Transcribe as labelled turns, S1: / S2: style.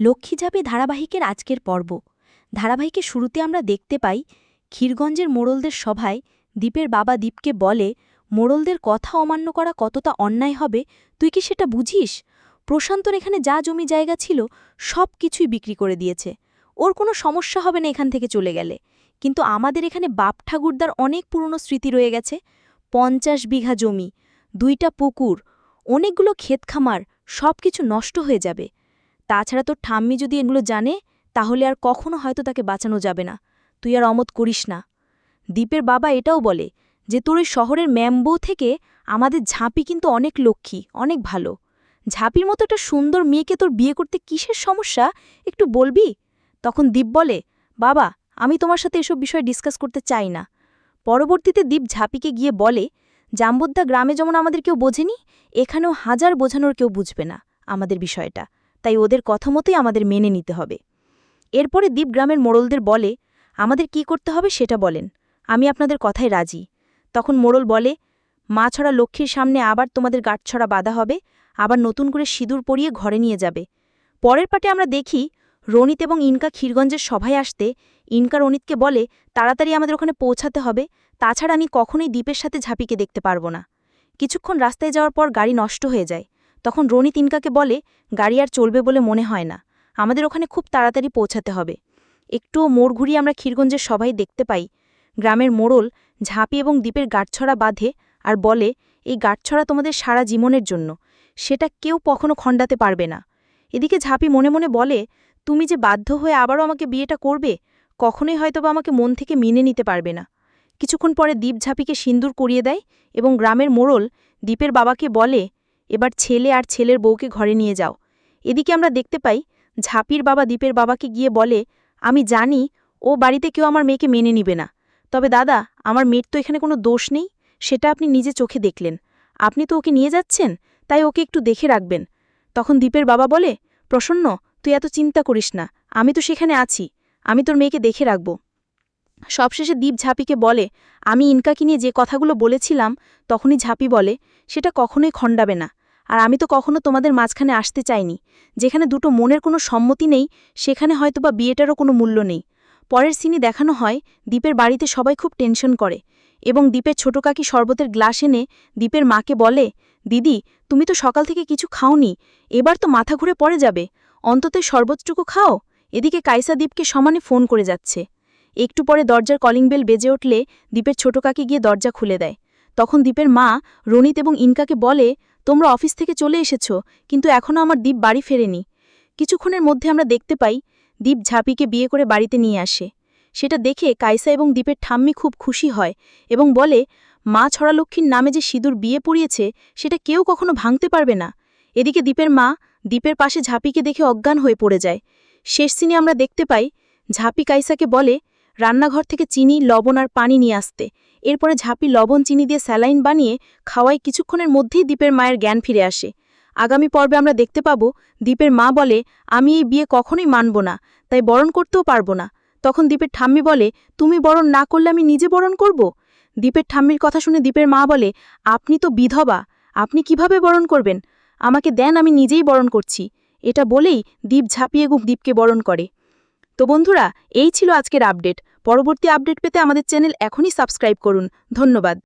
S1: লক্ষ্মীঝাপি ধারাবাহিকের আজকের পর্ব। ধারাবাহিকের শুরুতে আমরা দেখতে পাই, ক্ষীরগঞ্জের মোড়লদের সভায় দ্বীপের বাবা দ্বীপকে বলে, মোড়লদের কথা অমান্য করা কতটা অন্যায় হবে, তুই কি সেটা বুঝিস? প্রশান্তর এখানে যা জমি জায়গা ছিল, সব কিছুই বিক্রি করে দিয়েছে। ওর কোনো সমস্যা হবে না এখান থেকে চলে গেলে। কিন্তু আমাদের এখানে বাপ ঠাকুরদার অনেক পুরনো স্মৃতি রয়ে গেছে। পঞ্চাশ বিঘা জমি, দুইটা পুকুর, অনেকগুলো ক্ষেতখামার, সব কিছু নষ্ট হয়ে যাবে। তাছাড়া তোর ঠাম্মি যদি এগুলো জানে, তাহলে আর কখনো হয়তো তাকে বাঁচানো যাবে না। তুই আর অমত করিস না। দ্বীপের বাবা এটাও বলে যে, তোর ওই শহরের ম্যাম্বো থেকে আমাদের ঝাঁপি কিন্তু অনেক লক্ষ্মী, অনেক ভালো। ঝাঁপির মতো একটা সুন্দর মেয়েকে তোর বিয়ে করতে কিসের সমস্যা, একটু বলবি? তখন দ্বীপ বলে, বাবা, আমি তোমার সাথে এসব বিষয়ে ডিসকাস করতে চাই না। পরবর্তীতে দ্বীপ ঝাঁপিকে গিয়ে বলে জাম্বুদ্দা গ্রামে যেমন আমাদের কেউ বোঝেনি, এখানেও হাজার বোঝানোর কেউ বুঝবে না আমাদের বিষয়টা। তাই ওদের কথা মতোই আমাদের মেনে নিতে হবে। এরপরে দ্বীপ গ্রামের মোড়লদের বলে, আমাদের কি করতে হবে সেটা বলেন। আমি আপনাদের কথায় রাজি। তখন মোড়ল বলে, মা ছড়া লক্ষ্মীর সামনে আবার তোমাদের গাঁটছড়া বাঁধা হবে, আবার নতুন করে সিঁদুর পরিয়ে ঘরে নিয়ে যাবে। পরের পাটে আমরা দেখি রনিত এবং ইনকা ক্ষীরগঞ্জের সভায় আসতে ইনকা রনিতকে বলে, তাড়াতাড়ি আমাদের ওখানে পৌঁছাতে হবে, তাছাড়া আমি কখনোই দ্বীপের সাথে ঝাঁপিকে দেখতে পারব না। কিছুক্ষণ রাস্তায় যাওয়ার পর গাড়ি নষ্ট হয়ে যায়। তখন রনি ইনকাকে বলে, গাড়ি আর চলবে বলে মনে হয় না। আমাদের ওখানে খুব তাড়াতাড়ি পৌঁছাতে হবে। একটুও মোড় ঘুরিয়ে আমরা ক্ষীরগঞ্জের সবাই দেখতে পাই। গ্রামের মোড়ল ঝাঁপি এবং দ্বীপের গাঁটছড়া বাঁধে আর বলে, এই গাঁটছড়া তোমাদের সারা জীবনের জন্য। সেটা কেউ কখনো খণ্ডাতে পারবে না। এদিকে ঝাঁপি মনে মনে বলে, তুমি যে বাধ্য হয়ে আবারও আমাকে বিয়েটা করবে, কখনোই হয়তোবা আমাকে মন থেকে মেনে নিতে পারবে না। কিছুক্ষণ পরে দ্বীপ ঝাঁপিকে সিন্দুর করিয়ে দেয় এবং গ্রামের মোড়ল দ্বীপের বাবাকে বলে এবার ছেলে আর ছেলের বউকে ঘরে নিয়ে যাও। এদিকে আমরা দেখতে পাই, ঝাঁপির বাবা দ্বীপের বাবাকে গিয়ে বলে, আমি জানি ও বাড়িতে কেউ আমার মেয়েকে মেনে নিবে না। তবে দাদা, আমার মেয়ের তো এখানে কোনো দোষ নেই, সেটা আপনি নিজে চোখে দেখলেন। আপনি তো ওকে নিয়ে যাচ্ছেন, তাই ওকে একটু দেখে রাখবেন। তখন দ্বীপের বাবা বলে, প্রসন্ন, তুই এত চিন্তা করিস না, আমি তো সেখানে আছি, আমি তোর মেয়েকে দেখে রাখব। সবশেষে দ্বীপ ঝাঁপিকে বলে, আমি ইনকাকে নিয়ে যে কথাগুলো বলেছিলাম, তখনই ঝাঁপি বলে, সেটা কখনোই খণ্ডাবে না। আর আমি তো কখনো তোমাদের মাঝখানে আসতে চাইনি। যেখানে দুটো মনের কোনো সম্মতি নেই, সেখানে হয়তোবা বিয়েটারও কোনো মূল্য নেই। পরের সিনি দেখানো হয় দ্বীপের বাড়িতে সবাই খুব টেনশন করে এবং দ্বীপের ছোট কাকি শরবতের গ্লাস এনে দ্বীপের মাকে বলে, দিদি, তুমি তো সকাল থেকে কিছু খাওনি, এবার তো মাথা ঘুরে পড়ে যাবে। অন্তত শরবতটুকু খাও। এদিকে কাইসা দ্বীপকে সমানে ফোন করে যাচ্ছে। একটু পরে দরজার কলিং বেল বেজে উঠলে দ্বীপের ছোট কাকি গিয়ে দরজা খুলে দেয়। তখন দ্বীপের মা রণিত এবং ইনকাকে বলে তোমরা অফিস থেকে চলে এসেছ, কিন্তু এখনও আমার দ্বীপ বাড়ি ফেরেনি। কিছুক্ষণের মধ্যে আমরা দেখতে পাই দ্বীপ ঝাঁপিকে বিয়ে করে বাড়িতে নিয়ে আসে। সেটা দেখে কাইসা এবং দ্বীপের ঠাম্মি খুব খুশি হয় এবং বলে, মা ছড়ালক্ষ্মীর নামে যে সিঁদুর বিয়ে পড়িয়েছে, সেটা কেউ কখনো ভাঙতে পারবে না। এদিকে দ্বীপের মা দ্বীপের পাশে ঝাঁপিকে দেখে অজ্ঞান হয়ে পড়ে যায়। শেষ সিনে আমরা দেখতে পাই, ঝাঁপি কাইসাকে বলে রান্নাঘর থেকে চিনি, লবণ আর পানি নিয়ে আসতে। এরপরে ঝাঁপি লবণ, চিনি দিয়ে স্যালাইন বানিয়ে খাওয়াই কিছুক্ষণের মধ্যেই দ্বীপের মায়ের জ্ঞান ফিরে আসে। আগামী পর্বে আমরা দেখতে পাব দ্বীপের মা বলে, আমি এই বিয়ে কখনোই মানব না, তাই বরণ করতেও পারব না। তখন দ্বীপের ঠাম্মি বলে, তুমি বরণ না করলে আমি নিজে বরণ করব? দ্বীপের ঠাম্মির কথা শুনে দ্বীপের মা বলে, আপনি তো বিধবা, আপনি কীভাবে বরণ করবেন? আমাকে দেন, আমি নিজেই বরণ করছি। এটা বলেই দ্বীপ ঝাঁপিয়ে গুপ দ্বীপকে বরণ করে। তো বন্ধুরা, এই ছিল আজকের আপডেট। পরবর্তী আপডেট পেতে আমাদের চ্যানেল এখনই সাবস্ক্রাইব করুন। ধন্যবাদ।